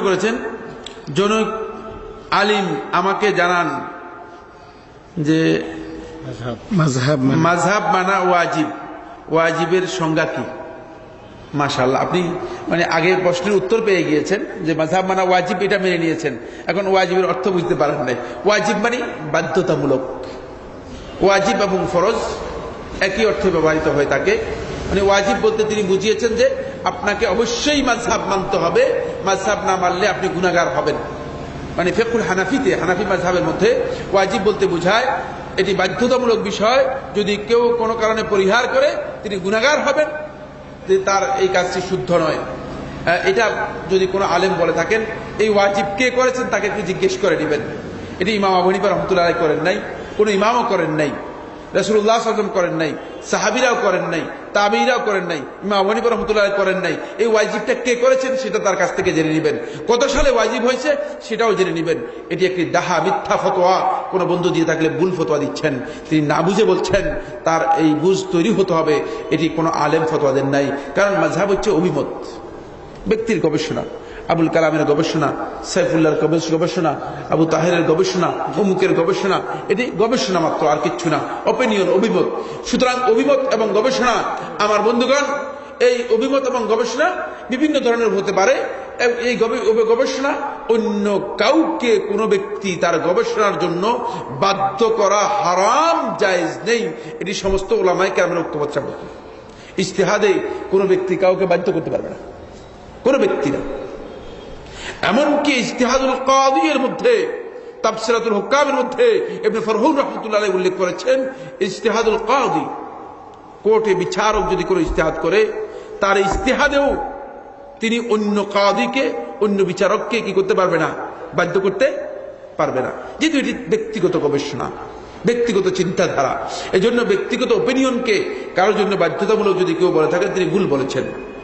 করেছেন জনক আলিম আমাকে জানান যে মাঝহাব মানে? মানা ওয়াজিব। ওয়াজিবের সংজ্ঞা কি? মাশাল্লাহ আপনি মানে আগের প্রশ্নের উত্তর পেয়ে গিয়েছেন যে মাঝহাব মানা ওয়াজিব এটা মেনে নিয়েছেন। এখন ওয়াজিবের অর্থ বুঝতে পারেন নাই। ওয়াজিব মানে বাধ্যতামূলক। ওয়াজিব এবং ফরজ একই অর্থে ব্যবহৃত হয়ে থাকে মানে ওয়াজিব বলতে তিনি বুঝিয়েছেন যে আপনাকে অবশ্যই মাঝহাব মানতে হবে। মাঝহাব না মানলে আপনি গুনাগার হবেন। মানে ফেকুল হানাফিতে, হানাফি মাঝহাবের মধ্যে ওয়াজিব বলতে বোঝায়, এটি বাধ্যতামূলক বিষয়। যদি কেউ কোনো কারণে পরিহার করে, তিনি গুনাগার হবেন। তার এই কাজটি শুদ্ধ নয়। এটা যদি কোনো আলেম বলে থাকেন, এই ওয়াজিব কে করেছেন তাকে একটু জিজ্ঞেস করে নেবেন। এটি ইমাম আবনিপা রহমতুল্লাহ করেন নাই, কোনো ইমামও করেন নাই। রসুল্লাহ আসলাম করেন নাই, সাহাবিরাও করেন নাই তাবিরাও করেন নাই, ইমাম আবনিপা রহমতুল্লাহ করেন নাই। এই ওয়াজিবটা কে করেছেন সেটা তার কাছ থেকে জেনে নেবেন। কত সালে ওয়াজিব হয়েছে সেটাও জেনে নেবেন। এটি একটি দাহা মিথ্যা ফতোয়া। কোনো বন্ধু দিয়ে থাকলে ভুল ফতোয়া দিচ্ছেন, তিনি না বুঝে বলছেন, তার এই বুঝ তৈরি হতে হবে। এটি কোনো আলেম ফতোয়া দেন নাই। কারণ মাঝহাব হচ্ছে অভিমত, ব্যক্তির গবেষণা। আবুল কালামের গবেষণা, সাইফুল্লাহর গবেষণা, আবু তাহেরের গবেষণা, অমুকের গবেষণা, এটি গবেষণা মাত্র, আর কিচ্ছু না। অপিনিয়ন অভিমত। সুতরাং অভিমত এবং গবেষণা আমার বন্ধুগণ, এই অভিমত এবং গবেষণা বিভিন্ন ধরনের হতে পারে। এই গবে- গবে- গবেষণা অন্য কাউকে, কোনো ব্যক্তি তার গবেষণার জন্য বাধ্য করা হারাম, জায়েজ নেই। এটি সমস্ত ওলামাই কেমন ঐক্যবদ্ধ। ইস্তেহাদে কোনো ব্যক্তি কাউকে বাধ্য করতে পারবে না। কোন ব্যক্তি না। এমনকি ইজতিহাদুল কাদির মধ্যে, তাফসিরাতুল হুকামের মধ্যে ইবনে ফরহুল রহমতুল্লাহ উল্লেখ করেছেন ইস্তেহাদুল কাদি, কোর্টে বিচারক যদি কোনো ইস্তেহাদ করে, তার ইস্তেহাদেও তিনি অন্য কাদিকে, অন্য বিচারককে কি করতে পারবে না, বাধ্য করতে পারবে না। যেহেতু এটি ব্যক্তিগত গবেষণা, ব্যক্তিগত চিন্তাধারা, এজন্য ব্যক্তিগত ওপিনিয়নকে কারোর জন্য বাধ্যতামূলক যদি কেউ বলে থাকে তিনি ভুল বলেছেন।